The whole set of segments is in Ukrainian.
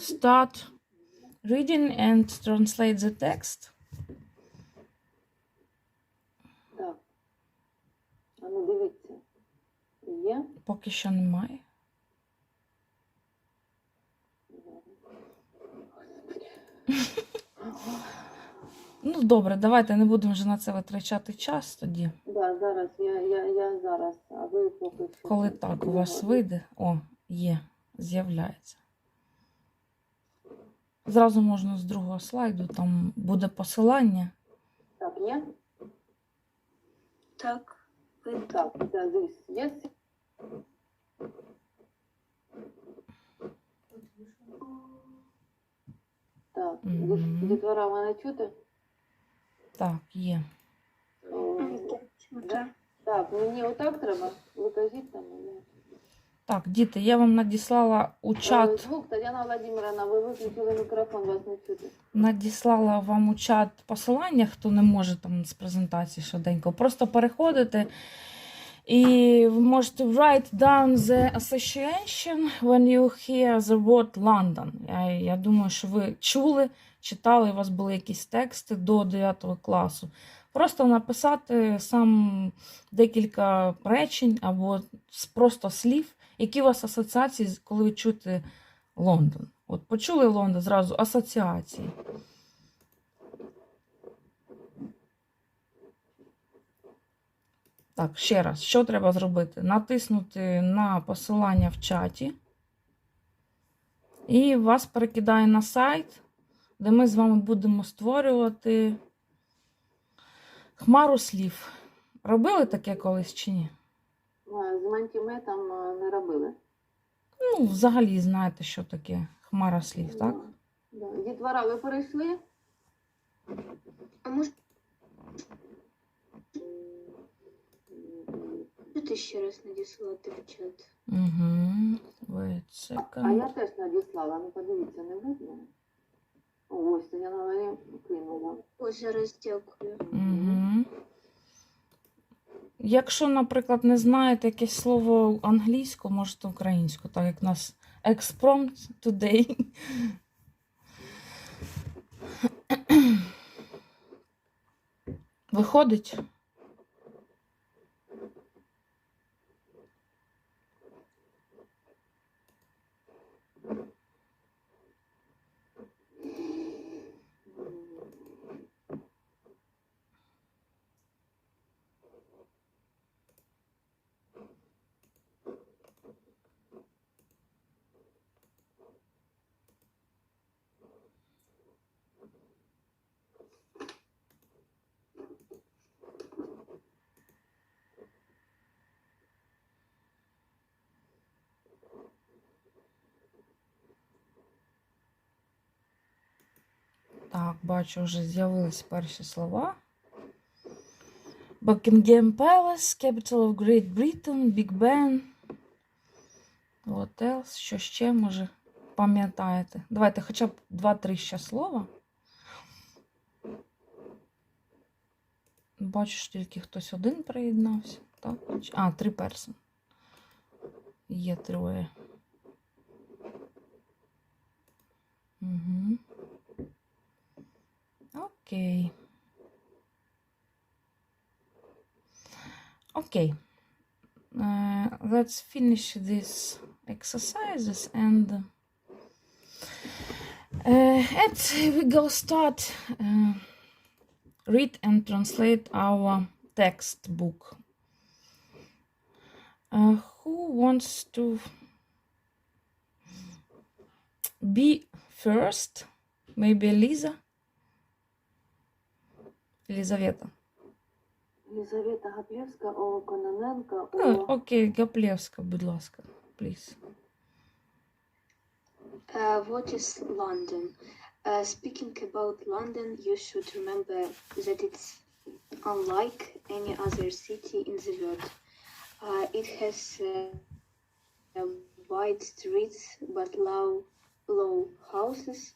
start reading and translate the text? Так. А ну дивіться. Є? Поки що немає. Ну, добре, давайте не будемо вже на це витрачати час тоді. Да, зараз, я, я, я зараз, а ви поки що. Коли так у вас вийде. О, є, з'являється. Зразу можна з другого слайду, там буде посилання. Так, є? Так, видно. Так, да, this, yes? Так, Мгм. дітвора мене чути? Так, є. О, Так. Так, мені отак треба? Ви кажіть там. Так, діти, я вам надіслала у Е, чат. Звук, Тетяна Владимировна, ви виключили мікрофон, вас не чути. надіслала вам у чат посилання, хто не може там з презентації швиденько. Просто переходите і ви можете write down the association when you hear the word London. Я, я думаю, що ви чули, читали, у вас були якісь тексти до 9 класу. Просто написати сам декілька речень або просто слів, які у вас асоціації, коли ви чуєте Лондон. От почули Лондон, зразу асоціації. Так, ще раз, що треба зробити? Натиснути на посилання в чаті. І вас перекидає на сайт, де ми з вами будемо створювати хмару слів. Робили таке колись чи ні? А, З мантіметом е, не робили. Ну, взагалі знаєте, що таке хмара слів, так? Да. Дітвора, ви перейшли? А може ти ще раз надіслати в чат? Угу. A А я теж надіслала, ну подивіться, не видно. О, Ось, Тетяна Владимировна кинула. Ось зараз дякую. Угу. Якщо, наприклад, не знаєте якесь слово англійською, можете українську, так як у нас експромт Today. Виходить? Так, бачу, вже з'явились перші слова. Buckingham Palace, Capital of Great Britain, Big Ben. What else? Що ще, може, пам'ятаєте? Давайте хоча б два-три ще слова. Бачу, що тільки хтось один приєднався. Так? А, три персон. Є троє. Okay. Uh, let's finish these exercises and uh, and we go start uh, read and translate our textbook. Uh, who wants to be first? Maybe Lisa? Елізавета. Єлизавета Гаплєвська, О. Кононенка, О. Ну, окей, Гаплєвська, будь ласка, please. Uh, what is London? Uh, speaking about London, you should remember that it's unlike any other city in the world. Uh, it has uh, uh, wide streets but low, low houses.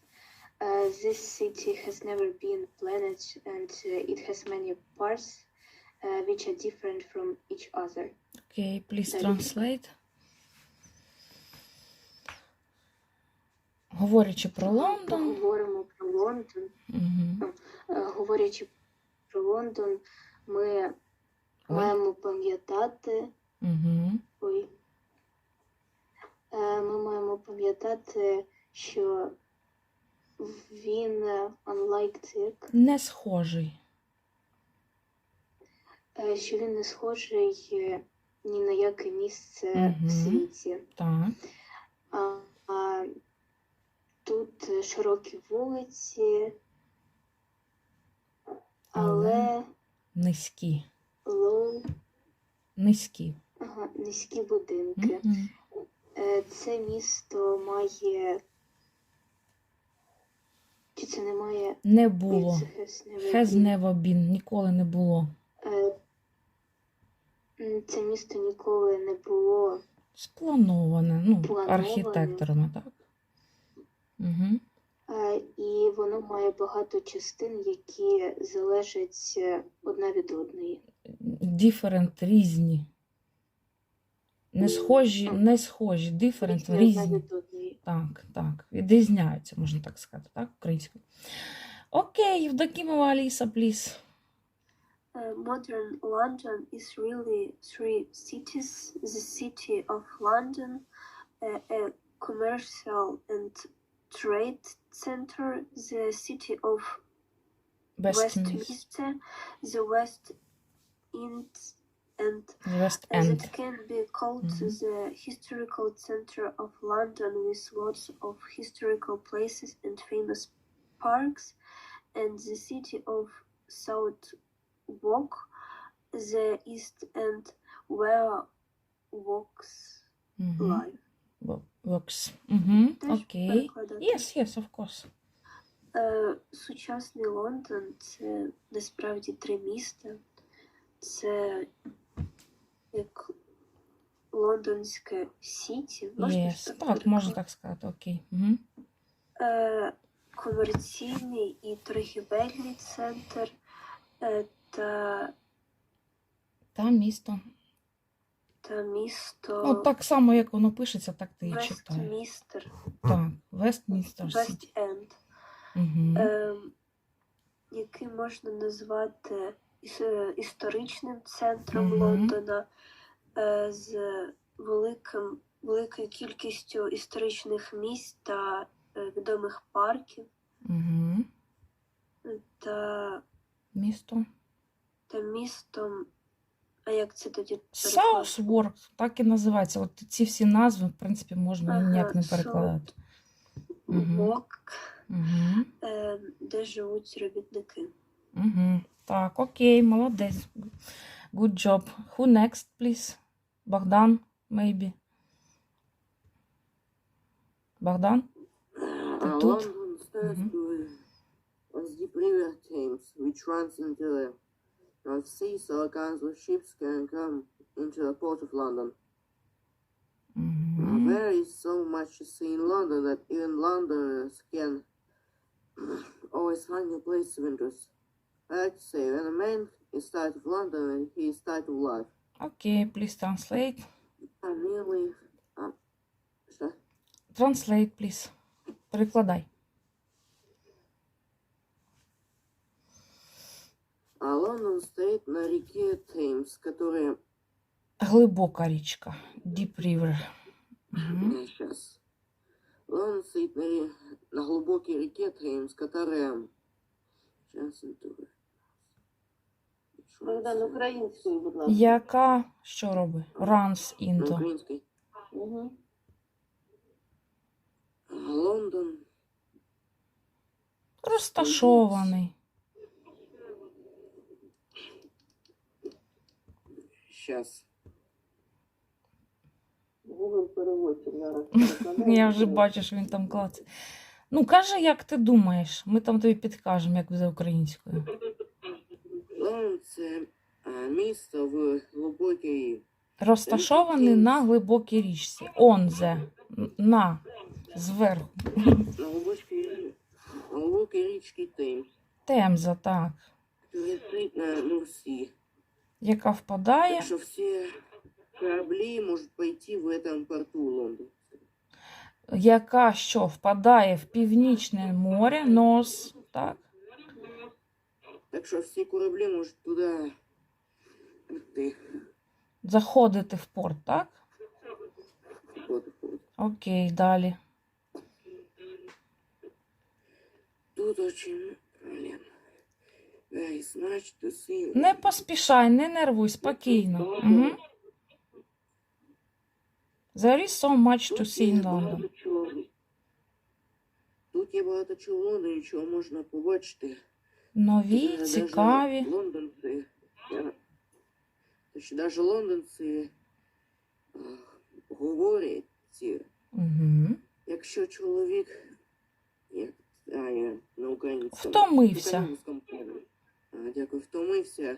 Uh, this city has never been planned and uh, it has many parts uh, which are different from each other. Окей, please translate. Говорячи про Лондон. Говоримо про Лондон. Угу. Говорячи про Лондон, ми маємо пам'ятати. Угу. Ой. Е, Ми маємо пам'ятати, що він е, unlike цирк, Не схожий. Е, що він не схожий е, ні на яке місце Мгм. в світі. Так. А, а тут е, широкі вулиці, але Низькі. low, Низькі. ага, низькі будинки. Е, Це місто має. Чи це не має Не було. Been. Ніколи не було. Це місто ніколи не було. Сплановане. Ну, Плановане. архітекторами, так. Угу. І воно має багато частин, які залежать е, одна від одної. Different, різні. Не схожі, не схожі. Різні різні. Так, так. Відрізняються, можна так сказати, так, українською. Окей, Євдокімова Аліса, пліс. Uh, modern London is really three cities the city of London, uh, a commercial and trade center, the city of Westminster. Westminster, the West End, and West End. it can be called Mhm. the historical center of London with lots of historical places and famous parks, and the city of Southwark, the East End, where walks live. Works. Угу. Теж Окей. перекладати. Yes, yes, of course. Е, Сучасний Лондон це насправді три міста. Це як лондонське Сіті. Можна ж Yes. Так, можна так сказати, окей. Угу. Е, комерційний і торгівельний центр е, та, Та місто. та місто Ну, так само, як воно пишеться, так ти і читаєш. Вестмістер, Так, Вестмінстер Сіті. Вест Енд, Угу. е, який можна назвати історичним центром Мгм. Лондона е, з великим, великою кількістю історичних місць та е, відомих парків Угу. та, Місто. Та містом. А як це тоді? Southwark, так і називається. От ці всі назви, в принципі, можна Ага, ніяк не перекладати. Вок, Угу. е, де живуть робітники. Угу. Так, окей, молодець. Good job. Who next, please? Богдан, maybe. Богдан? Ты тут? Thames, which runs into the North Sea, so kinds of ships can come into the port of London. Uh, Угу. there is so much to see in London that even Londoners can always find new places of interest. I like to say, when a man is tired of London, he is tired of life. Окей, please translate. I'm nearly... Uh, що? Translate, please. Перекладай. А Лондон стоит на реке Теймс, которая Глибока річка. Deep River. Угу. Сейчас. Он стоит на, на глубокой реке Теймс, которая... Сейчас это... Богдан, українською, будь ласка. Яка що робить? Runs into. украинской. Угу. Лондон. Розташований. Сейчас. Google переводчик зараз. Я вже бачу, що він там клацає. Ну, кажи, як ти думаєш. Ми там тобі підкажемо, як за українською. Це місто в глибокій... Розташований на глибокій річці. The. На. Зверху. На глубокій річці Теймс, Темза, так. яка на Нурсі. Яка впадає. Так что все корабли может пойти в этом порту Лондон. яка що впадає в північне море, нос, так? Так що всі кораблі можуть туди йти. Заходити в порт, так? Окей, далі. Тут очень блін. Very much to see. Не поспішай, не нервуй, спокійно. Угу. There is so much to see in London. Тут є багато чого чого можна побачити. Нові, цікаві. Лондонці. Я... Навіть лондонці говорять, Угу. якщо чоловік, як а, я на українському. Втомився. А, Дякую, втомився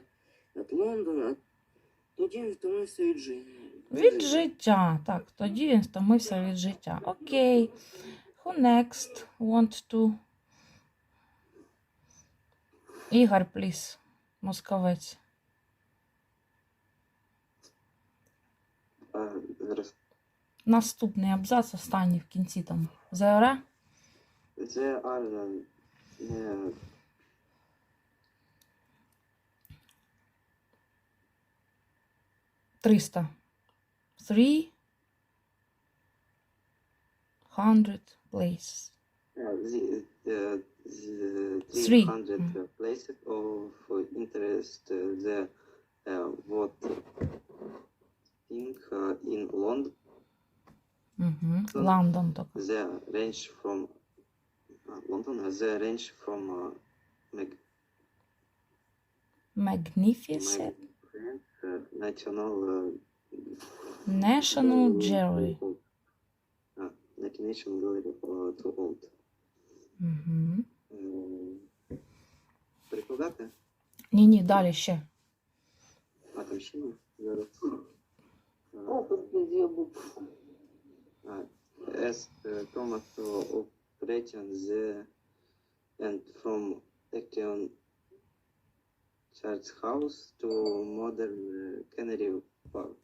від Лондона, тоді він втомився від життя. Від життя. Так, тоді він втомився від життя. Окей. Who next want to? Ігор, please. Московець. Наступний абзац, останній в кінці там. ЗР? There are 300. 300 places. Uh, the, uh, the, the 300 Three. Mm. places of interest. Uh, the uh, what thing uh, in London? Mm-hmm. London. The range from uh, London. The range from uh, mag magnificent. Mag national uh, National uh, Gallery. Uh, National Gallery uh, to old. Угу. Перекладати? Ні-ні, далі ще. А там ще є? зараз. А, без ябук. As uh, Thomas uh, operating the and from Action church house to modern uh, canary vault.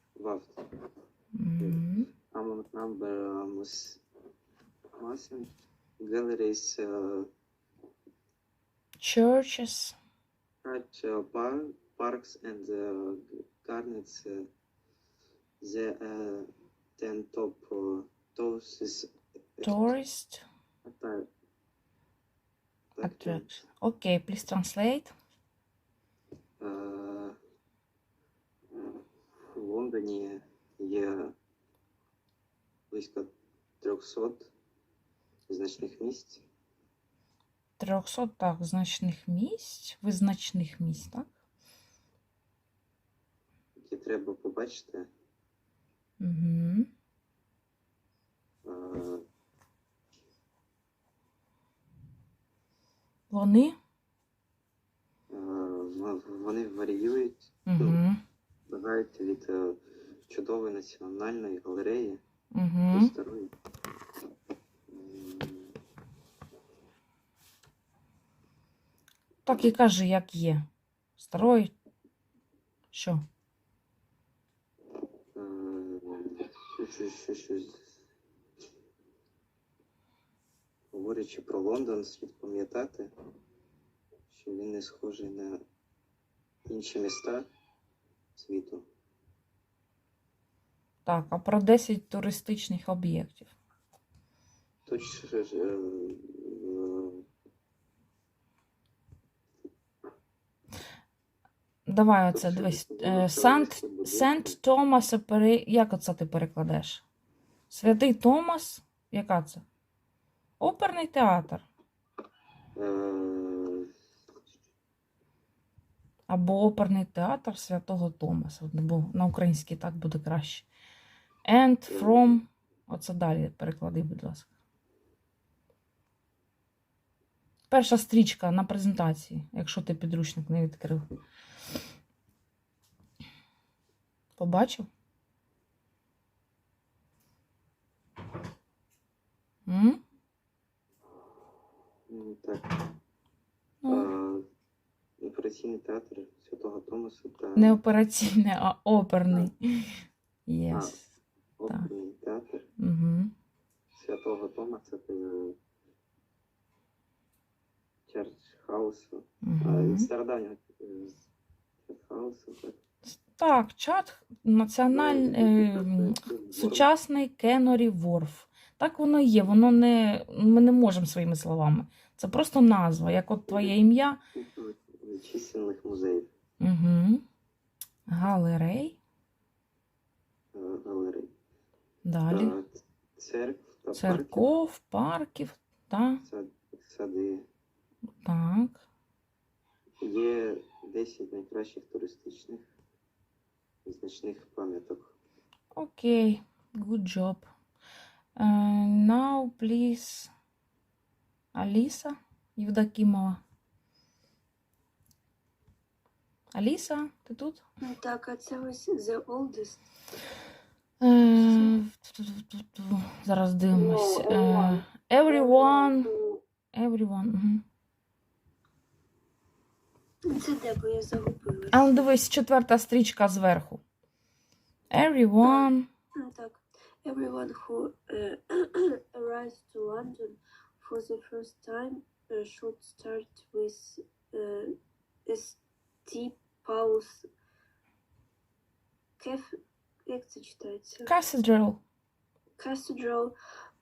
Mm-hmm. Among number mus- Muslim galleries, uh, churches, church, uh, parks, and uh, gardens. Uh, the uh, ten top tourists. Tourist attraction. Okay, please translate. Лондоні є близько 300 значних місць, 300 так, значних місць. Визначних місць, так? які треба побачити. Угу. Вони? Вони варіюють, Угу. Бувають від е, чудової національної галереї Угу. старої. Так і кажи, як є. Старої. Що? Е, що- що- що- щось. Говорячи про Лондон, слід пам'ятати, що він не схожий на інші міста світу. Так, а про 10 туристичних об'єктів. Е, е, Давай оце дивись. Е, Сант. Сент Томас Як оце ти перекладеш? Святий Томас? Яка це? Оперний театр. е, Або оперний театр Святого Томаса. Бо на українській так буде краще. And from. Оце далі переклади, будь ласка. Перша стрічка на презентації, якщо ти підручник не відкрив. Побачив? М? м, так. Ну, Операційний театр Святого Томаса та не операційний, а оперний. Yes. оперний театр Угу. Святого Тома, це е, Черч Хаусу. Угу. стародавнього е, так. Так, чат національний е, сучасний Кенорі Ворф. Так воно і є. Воно не. Ми не можемо своїми словами. Це просто назва, як от твоє ім'я. Чисельних музеїв Угу. Галерей. е, галерей. Далі. Та Церкв та Церков, парків. Сад- сади. так. Є 10 найкращих туристичних значних пам'яток. Окей. Good job. Uh, now, please. Аліса Євдокімова. Аліса, ти тут? Ну, Так, а це ось The Oldest. Е, ту-ту-ту-ту. Зараз дивимось. No, Е, everyone. Everyone. Everyone. Угу. Це де, бо я загубилась. А ну дивись, четверта стрічка зверху. Everyone. Ну, Так. Everyone who uh, arrives to London for the first time uh, should start with uh, St. Paul's Caf... Як це читається? Cathedral. Cathedral,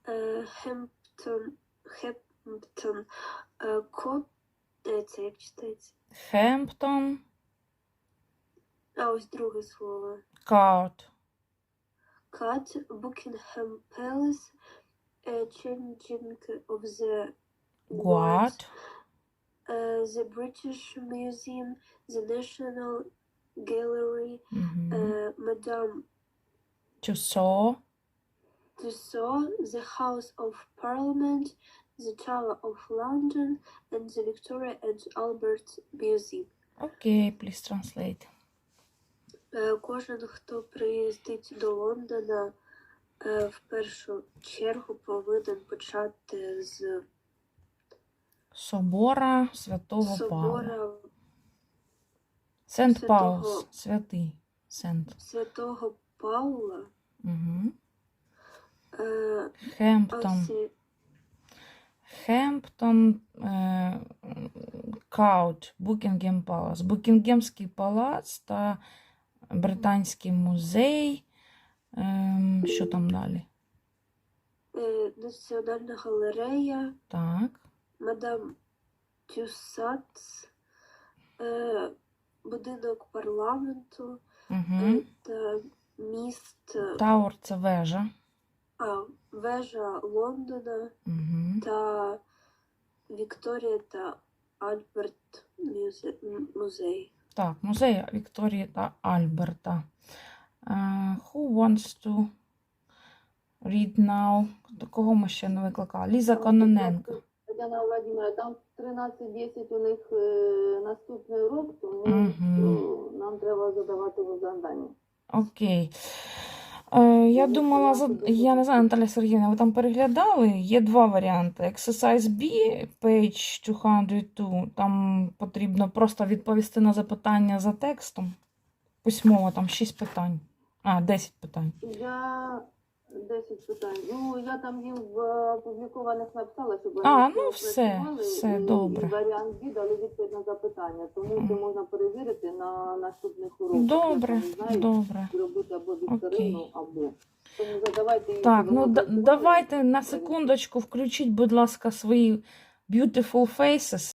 uh, Hampton, Hampton uh, Court. Е, Це як читається? Hampton. А ось друге слово. Cut, Buckingham Palace, uh, changing of the Guard. uh, the British Museum, the National Gallery, Угу. uh, Madame Tussauds. Tussauds, the House of Parliament, the Tower of London, and the Victoria and Albert Museum. Окей, please translate. Е, Кожен, хто приїздить до Лондона, е, в першу чергу повинен почати з Собора Святого Павла. Сент Святого- Паулс. Святий. Сент. Святого Паула. Угу. Е, Хемптон. ось, е, Хемптон. Е, Каут. Букінгем Палац. Букінгемський палац та Британський музей. Ем, що там далі? е, Національна галерея, Так. мадам Тюсац, е, будинок парламенту Угу. е, та міст, Тауер це вежа. а, вежа Лондона Угу. та Вікторія та Альберт мюзе, м- музей. Так, музей Вікторії та Альберта. Е, who wants to read now? До кого ми ще не викликали? Ліза Кононенко. Тетяна Владимира, там 13.10 у них е, наступний урок, тому Мгм. е, нам треба задавати завдання. Окей. Е, я думала, я не знаю, Наталя Сергіївна, ви там переглядали? Є два варіанти. Exercise B, page 202. Там потрібно просто відповісти на запитання за текстом. Письмово, там 6 питань. А, 10 питань. Я 10 питань. Ну, я там їм в опублікованих написала, щоб вони А, ну, все, все, і- добре. І варіант B дали відповідь на запитання, тому це можна перевірити на наступних уроках. Добре, Я не знаю, добре. зробити або вікторину, Окей. або. Тому задавайте їм, Так, ну да- давайте на секундочку включіть, будь ласка, свої beautiful faces